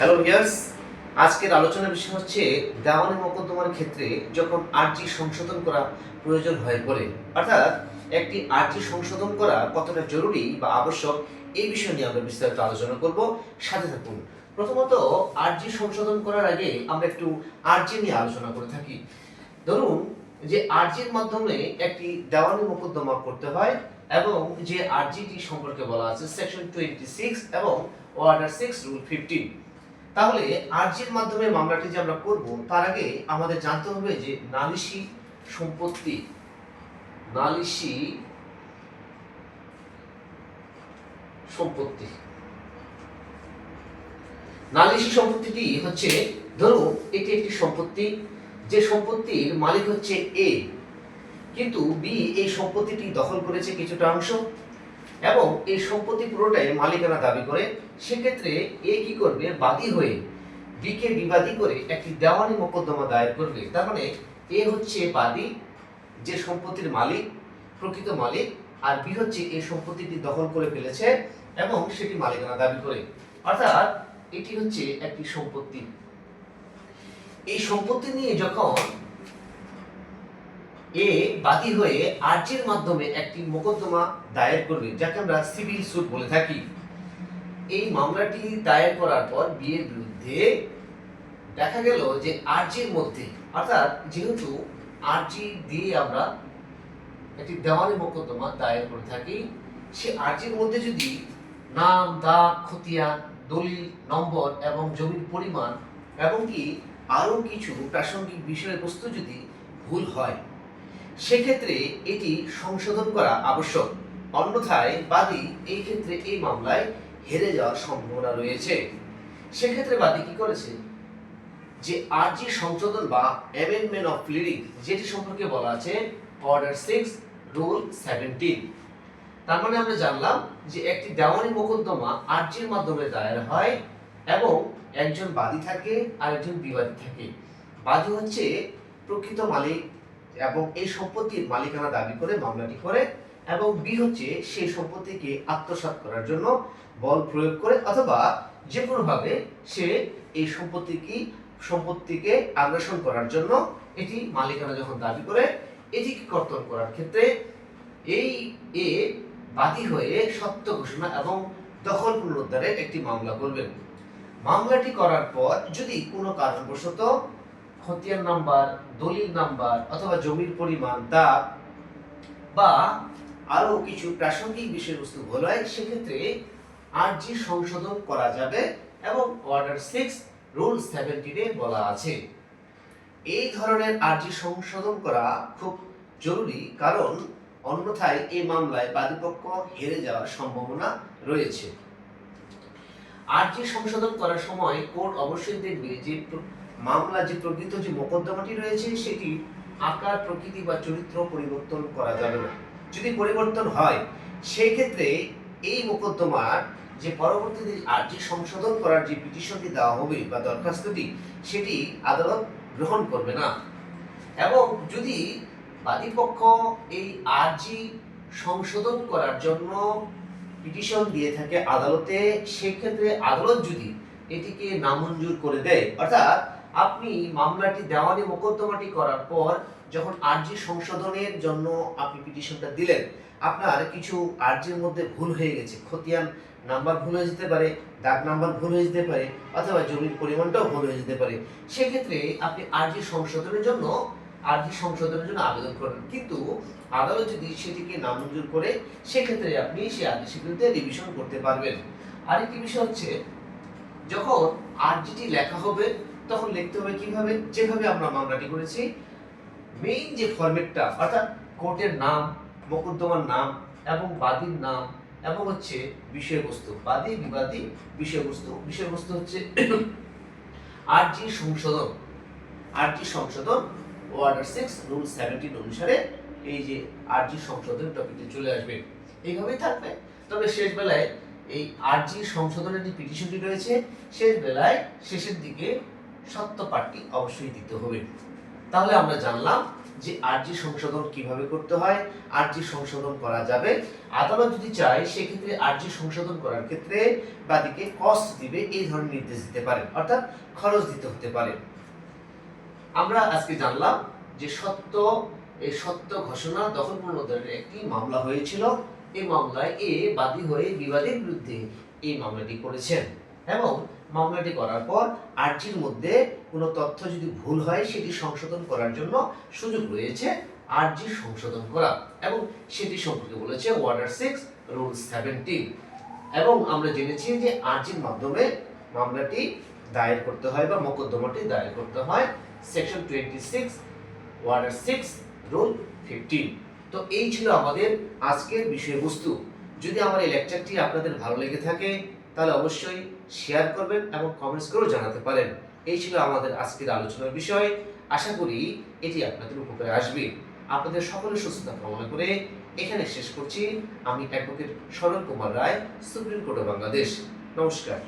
Hello viewers আজকের আলোচনার বিষয় হচ্ছে দেওয়ানি মোকদ্দমার ক্ষেত্রে যখন আর্জি সংশোধন করা প্রয়োজন হয়ে পড়ে, অর্থাৎ একটি আর্জি সংশোধন করা কতটা জরুরি বা আবশ্যক, এই বিষয় নিয়ে আমরা বিস্তারিত আলোচনা করব। সাথে থাকুন। প্রথমত, আর্জি সংশোধন করার আগে আমরা একটু আর্জি নিয়ে আলোচনা করে থাকি। ধরুন যে আর্জির মাধ্যমে একটি দেওয়ানি মোকদ্দমা করতে হয় এবং যে আর্জিটি সম্পর্কে বলা আছে সেকশন টোয়েন্টি সিক্স এবং অর্ডার সিক্স রুল ফিফটিন তাহলে আর্জির মাধ্যমে মামলাটি যে আমরা করব, তার আগে আমাদের জানতে হবে যে নালিশি সম্পত্তি নালিশি সম্পত্তি। নালিশি সম্পত্তিটি হচ্ছে, ধরুন এটি একটি সম্পত্তি, যে সম্পত্তির মালিক হচ্ছে এ। কিন্তু বি এই সম্পত্তিটি দখল করেছে কিছুটা অংশ। এবং এই সম্পত্তি পুরোটাই মালিকানা দাবি করে, সেক্ষেত্রে এ কি করবে? বাদী হয়ে বিকে বিবাদী করে একটি দেওয়ানি মোকদ্দমা দায়ের করবে। তার মানে এ হচ্ছে বাদী, যে সম্পত্তির মালিক, প্রকৃত মালিক, আর বি হচ্ছে এই সম্পত্তিটি দখল করে ফেলেছে এবং সেটি মালিকানা দাবি করে। অর্থাৎ এটি হচ্ছে একটি সম্পত্তি। এই সম্পত্তি নিয়ে যখন এ বাদী হয়ে আর্জির মাধ্যমে একটি মোকদ্দমা দায়ের করবে, যাকে আমরা সিভিল সুট বলে থাকি। এই মামলাটি দায়ের করার পর বিয়ের বিরুদ্ধে দেখা গেল যে আর্জির মধ্যে, অর্থাৎ যেহেতু আর্জি দিয়ে আমরা একটি দেওয়ানি মোকদ্দমা দায়ের করে থাকি, সে আর্জির মধ্যে যদি নাম, দাগ, খতিয়ান, দলিল, নম্বর এবং জমির পরিমাণ এবং কি আরও কিছু প্রাসঙ্গিক বিষয়বস্তু যদি ভুল হয় সেক্ষেত্রে এটি সংশোধন করা আবশ্যক। অন্যথায় বাদী এই ক্ষেত্রে এই মামলায় হেরে যাওয়ার সম্ভাবনা রয়েছে। সেক্ষেত্রে বাদী কি করেছে? যে আর্জি সংশোধন বা অ্যামেন্ডমেন্ট অফ প্লিডিং যেটি সম্পর্কে বলা আছে অর্ডার সিক্স রুল সেভেন্টিন তার মানে আমরা জানলাম যে একটি দেওয়ানি মোকদ্দমা আর্জির মাধ্যমে দায়ের হয় এবং একজন বাদী থাকে আর একজন বিবাদী থাকে। বাদী হচ্ছে প্রকৃত মালিক এবং এই সম্পত্তির মালিকানা দাবি করে মামলাটি করে এবং বি হচ্ছে সেই সম্পত্তিকে আত্মসাৎ করার জন্য বল প্রয়োগ করে অথবা যে কোনোভাবে সে এই সম্পত্তিকে সম্পত্তিকে আগ্রাসন করার জন্য এটি মালিকানা যখন দাবি করে এটিকে কর্তন করার ক্ষেত্রে? এই এ বাদী হয়ে সত্য ঘোষণা এবং দখল পুনরুদ্ধারের একটি মামলা করবেন। মামলাটি করার পর যদি কোনো কারণবশত খতিয়ান নাম্বার, দলিল নাম্বার অথবা জমির পরিমাণ দাগ বা আরও কিছু প্রাসঙ্গিক বিষয়বস্তু ভুল হয় সেক্ষেত্রে আর্জি সংশোধন করা যাবে এবং অর্ডার সিক্স, রুল সেভেন্টিনে বলা আছে। এই ধরনের আর্জি সংশোধন করা খুব জরুরি কারণ অন্যথায় এই মামলায় বাদীপক্ষ হেরে যাওয়ার সম্ভাবনা রয়েছে। আর্জি সংশোধন করার সময় কোর্ট অবশ্যই দেখবে যে মামলা যে প্রকৃত যে মোকদ্দমাটি রয়েছে, সেটি আকার, প্রকৃতি বা চরিত্র পরিবর্তন করা যাবে না। যদি পরিবর্তন হয় সেই ক্ষেত্রে এই মোকদ্দমার যে পরবর্তীতে আর্জি সংশোধন করার যে পিটিশনটি দেওয়া হবে বা দরখাস্তটি, সেটি আদালত গ্রহণ করবে না। এবং যদি বাদীপক্ষ এই আর্জি সংশোধন করার জন্য পিটিশন দিয়ে থাকে আদালতে, সেক্ষেত্রে আদালত যদি এটিকে নামঞ্জুর করে দেয়, অর্থাৎ আপনি মামলাটি দেওয়ানি মোকদ্দমাটি করার পর যখন আর্জি সংশোধনের জন্য আপনি পিটিশনটা দিলেন, আপনার কিছু আর্জির মধ্যে ভুল হয়ে গেছে। খতিয়ান নাম্বার ভুল হয়ে যেতে পারে, দাগ নাম্বার ভুল হয়ে যেতে পারে, অথবা জমির পরিমাণটাও ভুল হয়ে যেতে পারে। সেক্ষেত্রে আপনি আর্জি সংশোধনের জন্য, আর্জি সংশোধনের জন্য আবেদন করেন কিন্তু আদালত যদি সেটিকে নামঞ্জুর করে, সেক্ষেত্রে আপনি সেই আর্জি বিরুদ্ধে রিভিশন করতে পারবেন। আরেকটি বিষয় হচ্ছে, যখন আর্জিটি লেখা হবে তখন লিখতে হবে কীভাবে, যেভাবে আমরা মামলাটি করেছি। মেইন যে ফরম্যাটটা অর্থাৎ কোর্টের নাম, মোকদ্দমার নাম, এবং বাদীর নাম, এবং হচ্ছে বিষয়বস্তু, বাদী, বিবাদী বিষয়বস্তু। বিষয়বস্তু হচ্ছে আরজি সংশোধন আরজি সংশোধন অর্ডার সিক্স রুল সেভেন্টিন অনুসারে এই যে আরজি সংশোধন টপিকটি চলে আসবে। এইভাবেই থাকবে। তবে শেষ বেলায় এই আরজি সংশোধনের যে পিটিশনটি রয়েছে, শেষ বেলায় শেষের দিকে সত্য পাঠটি অবশ্যই দিতে হবে। তাহলে আমরা জানলাম যে আর্জি সংশোধন কীভাবে করতে হয়, আর্জি সংশোধন করা যাবে। আদালত যদি চায়, সেক্ষেত্রে আর্জি সংশোধন করার ক্ষেত্রে বাদীকে কস্ট দিবে, এই ধরনের নির্দেশ দিতে পারে, অর্থাৎ খরচ দিতে হতে পারে। আমরা আজকে জানলাম যে সত্য, এই সত্য ঘোষণা দখল পুনরুদ্ধারের একটি মামলা হয়েছিল। এই মামলায় এ বাদী হয়ে বিবাদের বিরুদ্ধে এই মামলাটি করেছেন এবং মামলাটি করার পর আর্জির মধ্যে কোনো তথ্য যদি ভুল হয়, সেটি সংশোধন করার জন্য সুযোগ রয়েছে আর্জি সংশোধন করা এবং সেটি সম্পর্কে বলেছে ওয়ার্ডার সিক্স রুল সেভেন্টিন এবং আমরা জেনেছি যে আর্জির মাধ্যমে মামলাটি দায়ের করতে হয় বা মোকদ্দমাটি দায়ের করতে হয়। Section twenty six order six rule fifteen তো এই ছিল আমাদের আজকের বিষয়বস্তু। যদি আমার এই লেকচারটি আপনাদের ভালো লেগে থাকে তাহলে অবশ্যই শেয়ার করবেন এবং কমেন্টস করেও জানাতে পারেন। এই ছিল আমাদের আজকের আলোচনার বিষয়। আশা করি এটি আপনাদের উপকারে আসবে। আপনাদের সকলের সুস্থতা কামনা করে এখানে শেষ করছি। আমি advocate Sharan Kumar Roy supreme court of Bangladesh নমস্কার।